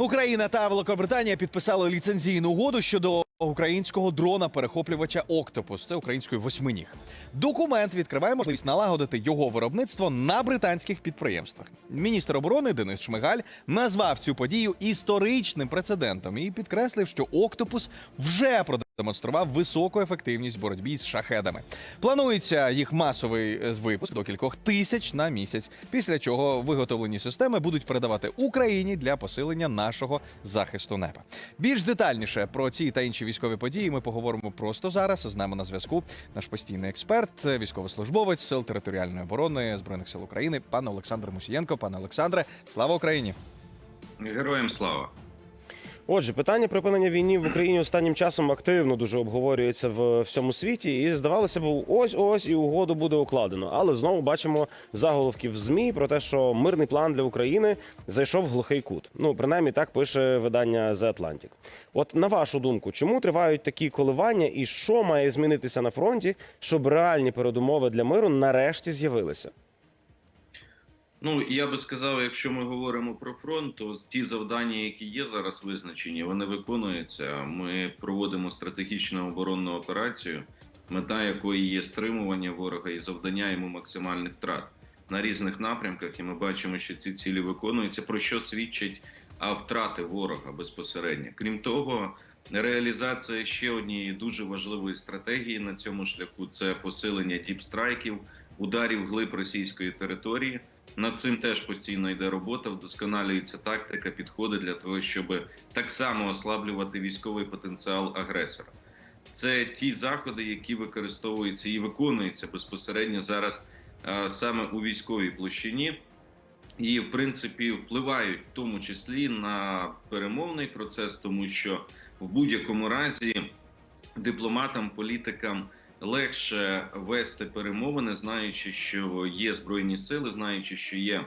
Україна та Великобританія підписали ліцензійну угоду щодо українського дрона-перехоплювача Октопус. Це українською восьминіг. Документ відкриває можливість налагодити його виробництво на британських підприємствах. Міністр оборони Денис Шмигаль назвав цю подію історичним прецедентом і підкреслив, що Октопус вже продемонстрував високу ефективність в боротьбі з шахедами. Планується їх масовий е, випуск до кількох тисяч на місяць, після чого виготовлені системи будуть передавати Україні для посилення нашого захисту неба. Більш детальніше про ці та інші військові події ми поговоримо просто зараз. З нами на зв'язку наш постійний експерт, е, військовослужбовець сил територіальної оборони збройних сил України, пан Олександр Мусієнко. Пане Олександре, слава Україні! Героям слава. Отже, питання припинення війни в Україні останнім часом активно дуже обговорюється в всьому світі, і здавалося б, ось ось і угоду буде укладено. Але знову бачимо заголовки в змі про те, що мирний план для України зайшов в глухий кут. Ну принаймні так пише видання The Atlantic. От на вашу думку, чому тривають такі коливання, і що має змінитися на фронті, щоб реальні передумови для миру нарешті з'явилися? Ну я би сказав, якщо ми говоримо про фронт, то ті завдання, які є зараз визначені, вони виконуються. Ми проводимо стратегічну оборонну операцію, мета якої є стримування ворога і завдання йому максимальних втрат на різних напрямках. І ми бачимо, що ці цілі виконуються. Про що свідчать а, втрати ворога безпосередньо. Крім того, реалізація ще однієї дуже важливої стратегії на цьому шляху це посилення діпстрайків, ударів глиб російської території. Над цим теж постійно йде робота, вдосконалюється тактика, підходи для того, щоб так само ослаблювати військовий потенціал агресора. Це ті заходи, які використовуються і виконуються безпосередньо зараз а, саме у військовій площині, і в принципі впливають в тому числі на перемовний процес, тому що в будь-якому разі дипломатам, політикам легше вести перемовини, знаючи, що є збройні сили, знаючи, що є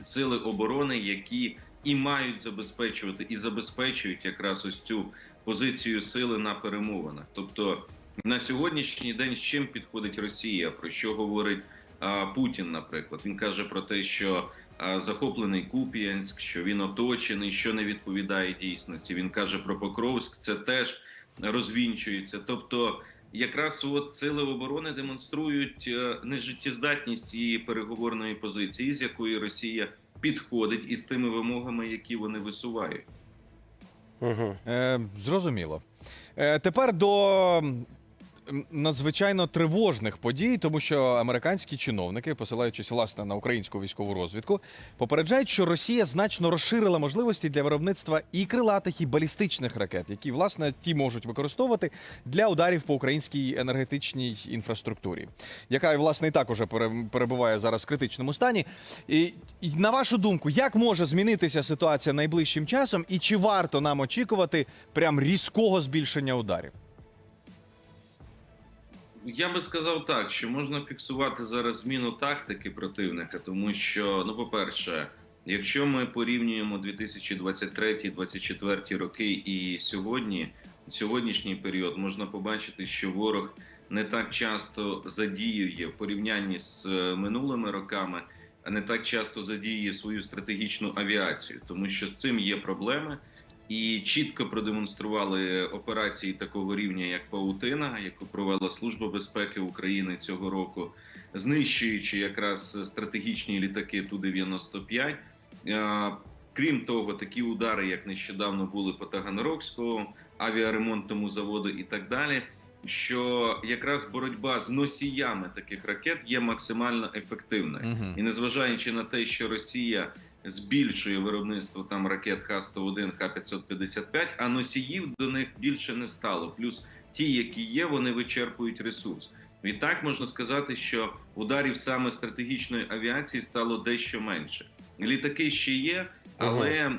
сили оборони, які і мають забезпечувати, і забезпечують якраз ось цю позицію сили на перемовинах. Тобто на сьогоднішній день з чим підходить Росія, про що говорить а, Путін, наприклад, він каже про те, що а, захоплений Куп'янськ, що він оточений, що не відповідає дійсності. Він каже про Покровськ, це теж розвінчується. Тобто, якраз от сили оборони демонструють е, нежиттєздатність цієї переговорної позиції, з якої Росія підходить із тими вимогами, які вони висувають. Угу. Е, зрозуміло. Е, тепер до надзвичайно тривожних подій, тому що американські чиновники, посилаючись власне на українську військову розвідку, попереджають, що Росія значно розширила можливості для виробництва і крилатих, і балістичних ракет, які власне ті можуть використовувати для ударів по українській енергетичній інфраструктурі, яка власне і так уже перебуває зараз в критичному стані. І, і на вашу думку, як може змінитися ситуація найближчим часом, і чи варто нам очікувати прям різкого збільшення ударів? Я би сказав так, що можна фіксувати зараз зміну тактики противника, тому що, ну, по-перше, якщо ми порівнюємо 2023-2024 роки і сьогодні, сьогоднішній період, можна побачити, що ворог не так часто задіює в порівнянні з е, минулими роками, а не так часто задіює свою стратегічну авіацію, тому що з цим є проблеми. І чітко продемонстрували операції такого рівня, як Паутина, яку провела Служба безпеки України цього року, знищуючи якраз стратегічні літаки Ту-95. Е, Крім того, такі удари, як нещодавно були по Таганрогському авіаремонтному заводу і так далі. Що якраз боротьба з носіями таких ракет є максимально ефективною, Мгм. і незважаючи на те, що Росія збільшує виробництво там ракет Х-101, Х-555, а носіїв до них більше не стало. Плюс ті, які є, вони вичерпують ресурс. Відтак можна сказати, що ударів саме стратегічної авіації стало дещо менше. Літаки ще є, але е,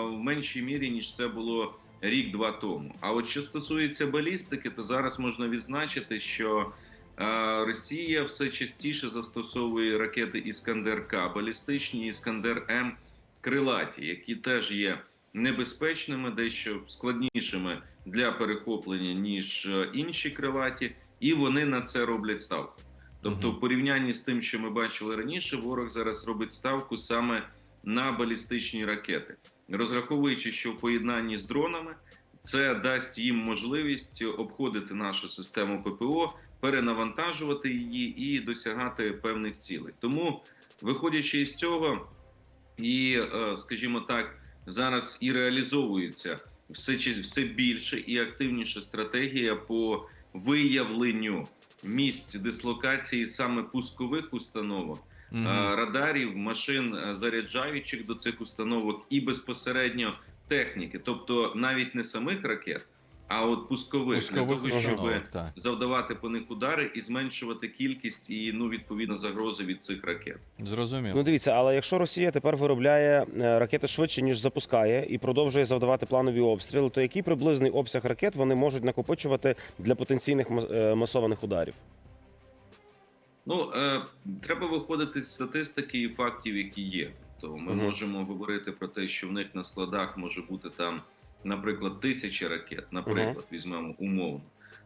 в меншій мірі ніж це було рік-два тому. А от що стосується балістики, то зараз можна відзначити, що Росія все частіше застосовує ракети Іскандер К, балістичні Іскандер М крилаті, які теж є небезпечними, дещо складнішими для перехоплення ніж е, інші крилаті, і вони на це роблять ставку. Тобто, в порівнянні з тим, що ми бачили раніше, ворог зараз робить ставку саме на балістичні ракети. розраховуючи, що в поєднанні з дронами це дасть їм можливість обходити нашу систему ППО, перенавантажувати її і досягати певних цілей. Тому, виходячи із цього, і, е, скажімо так, зараз і реалізовується все все більше і активніша стратегія по виявленню місць дислокації саме пускових установок, Мгм. е, радарів, машин е, заряджаючих до цих установок і безпосередньо техніки, тобто навіть не самих ракет, а от пускових, Пускових для того, щоб так. завдавати по них удари і зменшувати кількість і ну відповідно загрози від цих ракет. Зрозумів. Ну дивіться, але якщо Росія тепер виробляє е, ракети швидше ніж запускає і продовжує завдавати планові обстріли, то який приблизний обсяг ракет вони можуть накопичувати для потенційних е, масованих ударів? Ну е, треба виходити з статистики і фактів, які є. То ми Мгм. можемо говорити про те, що в них на складах може бути там, наприклад, тисячі ракет, наприклад, візьмемо умовно.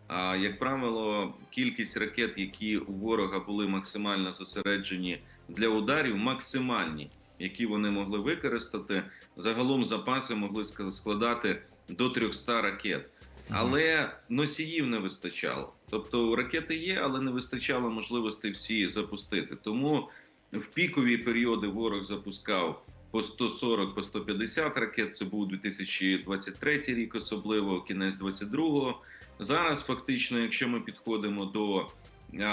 А як правило, кількість ракет, які у ворога були максимально зосереджені для ударів, максимальні, які вони могли використати, загалом запаси могли складати до 300 ракет. Але носіїв не вистачало. Тобто ракети є, але не вистачало можливостей всі запустити. Тому в пікові періоди ворог запускав по 140, по 150 ракет. Це був 2023 рік, особливо кінець 22-го. Зараз, фактично, якщо ми підходимо до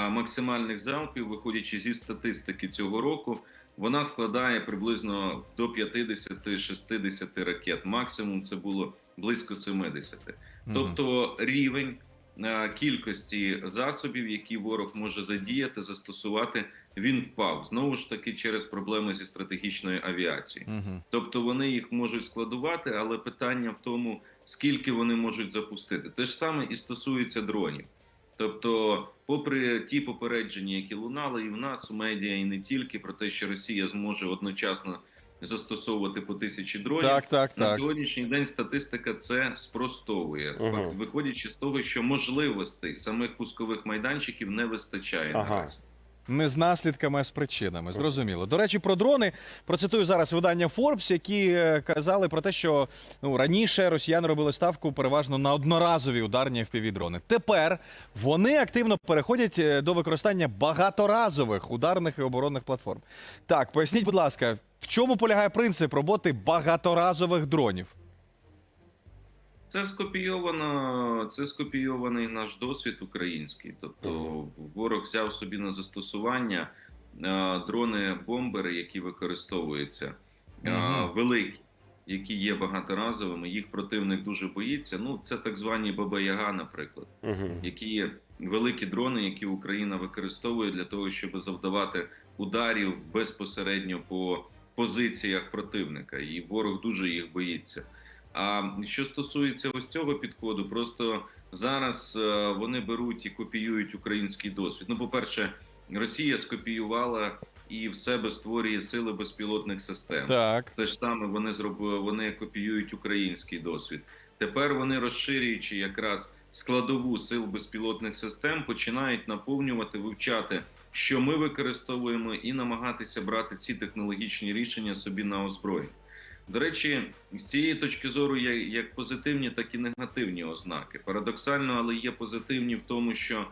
максимальних залпів, виходячи зі статистики цього року, вона складає приблизно до 50-60 ракет. Максимум це було близько 70. Тобто рівень кількості засобів, які ворог може задіяти, застосувати, він впав знову ж таки через проблеми зі стратегічною авіацією. Мгм. Тобто вони їх можуть складувати, але питання в тому, скільки вони можуть запустити. Те ж саме і стосується дронів. Тобто, попри ті попередження, які лунали і в нас в медіа, і не тільки про те, що Росія зможе одночасно застосовувати по тисячі дронів, Так, так, на так. сьогоднішній день статистика це спростовує, Мгм. Факт- виходячи з того, що можливостей самих пускових майданчиків не вистачає Ага. наразі. Не з наслідками, а з причинами. Зрозуміло. До речі, про дрони процитую зараз видання Forbes, які е, казали про те, що ну раніше росіяни робили ставку переважно на одноразові ударні FPV-дрони. Тепер вони активно переходять е, до використання багаторазових ударних і оборонних платформ. Так, поясніть, будь ласка, в чому полягає принцип роботи багаторазових дронів? Це скопійовано, це скопійований наш досвід український. Тобто ворог взяв собі на застосування е, дрони-бомбери, які використовуються, е, великі, які є багаторазовими. Їх противник дуже боїться. Ну, це так звані Баба-Яга, наприклад. Угу. які є великі дрони, які Україна використовує для того, щоб завдавати ударів безпосередньо по позиціях противника, і ворог дуже їх боїться. А що стосується ось цього підходу, просто зараз е, вони беруть і копіюють український досвід. Ну, по-перше, Росія скопіювала і в себе створює сили безпілотних систем. Так. Те ж саме вони зробили, вони копіюють український досвід. Тепер вони, розширюючи якраз складову сил безпілотних систем, починають наповнювати, вивчати, що ми використовуємо, і намагатися брати ці технологічні рішення собі на озброєння. До речі, з цієї точки зору є як позитивні, так і негативні ознаки. Парадоксально, але є позитивні в тому, що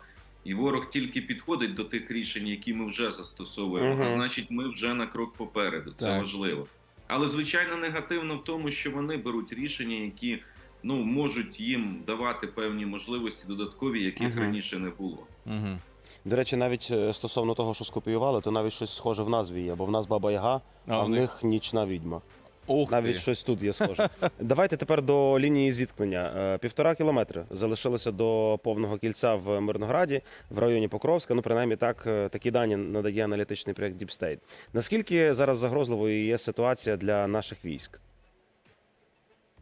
і ворог тільки підходить до тих рішень, які ми вже застосовуємо. Мгм. А значить, ми вже на крок попереду. Це Так. важливо. Але звичайно негативно в тому, що вони беруть рішення, які ну можуть їм давати певні можливості додаткові, яких Мгм. раніше не було. Угу. До речі, навіть е, стосовно того, що скопіювали, то навіть щось схоже в назві є, бо в нас баба Яга, а, в них нічна відьма. Ух Навіть ти. щось тут є схоже. Давайте тепер до лінії зіткнення. Е, Півтора кілометри залишилося до повного кільця в Мирнограді, в районі Покровська. Ну, принаймні, так е, такі дані надає аналітичний проєкт Deep State. Наскільки зараз загрозливою є ситуація для наших військ?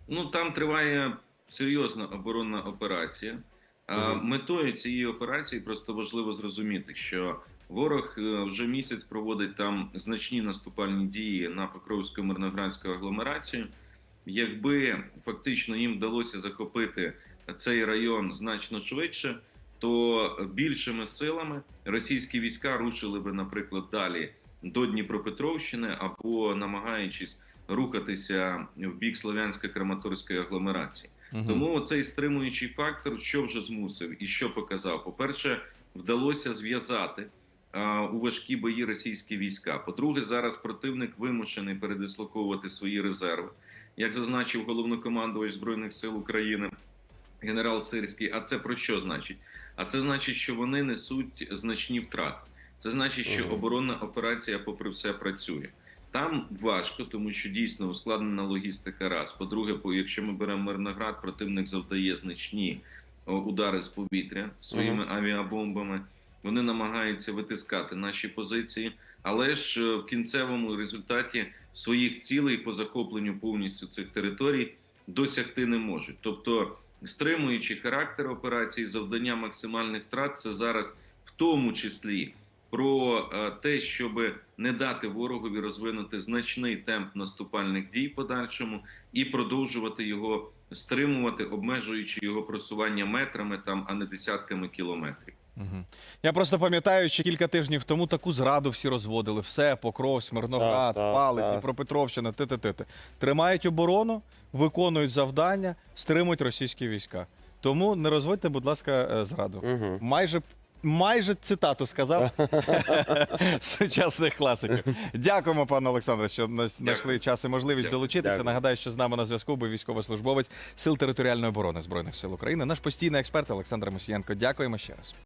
Ну там триває серйозна оборонна операція. А метою цієї операції просто важливо зрозуміти, що ворог е, вже місяць проводить там значні наступальні дії на Покровську мирноградську агломерацію. Якби фактично їм вдалося захопити цей район значно швидше, то більшими силами російські війська рушили би, наприклад, далі до Дніпропетровщини або намагаючись рухатися в бік Слов'янсько-Краматорської агломерації. Мгм. Тому цей стримуючий фактор, що вже змусив і що показав, по-перше, вдалося зв'язати а, у важкі бої російські війська. По-друге, зараз противник вимушений передислоковувати свої резерви, як зазначив головнокомандувач збройних сил України генерал Сирський. А це про що значить? А це значить, що вони несуть значні втрати. Це значить, що оборонна операція, попри все, працює. Там важко, тому що дійсно ускладнена логістика. Раз по-друге, по- якщо ми беремо Мирноград, противник завдає значні удари з повітря своїми авіабомбами. Вони намагаються витискати наші позиції, але ж е, в кінцевому результаті своїх цілей по захопленню повністю цих територій досягти не можуть. Тобто, стримуючи характер операції, завдання максимальних втрат, це зараз в тому числі про е, те, щоб не дати ворогові розвинути значний темп наступальних дій подальшому і продовжувати його стримувати, обмежуючи його просування метрами там, а не десятками кілометрів. Мгм. Я просто пам'ятаю, що кілька тижнів тому таку зраду всі розводили. Все, Покров, Смирноград, Палик. Дніпропетровщина, ти-ти-ти. Тримають оборону, виконують завдання, стримують російські війська. Тому не розводьте, будь ласка, е, зраду. Мгм. Майже майже цитату сказав сучасних класиків. Дякуємо, пане Олександре, що знайшли час і можливість долучитися. Нагадаю, що з нами на зв'язку був військовослужбовець Сил територіальної оборони Збройних сил України, наш постійний експерт Олександр Мусієнко. Дякуємо ще раз.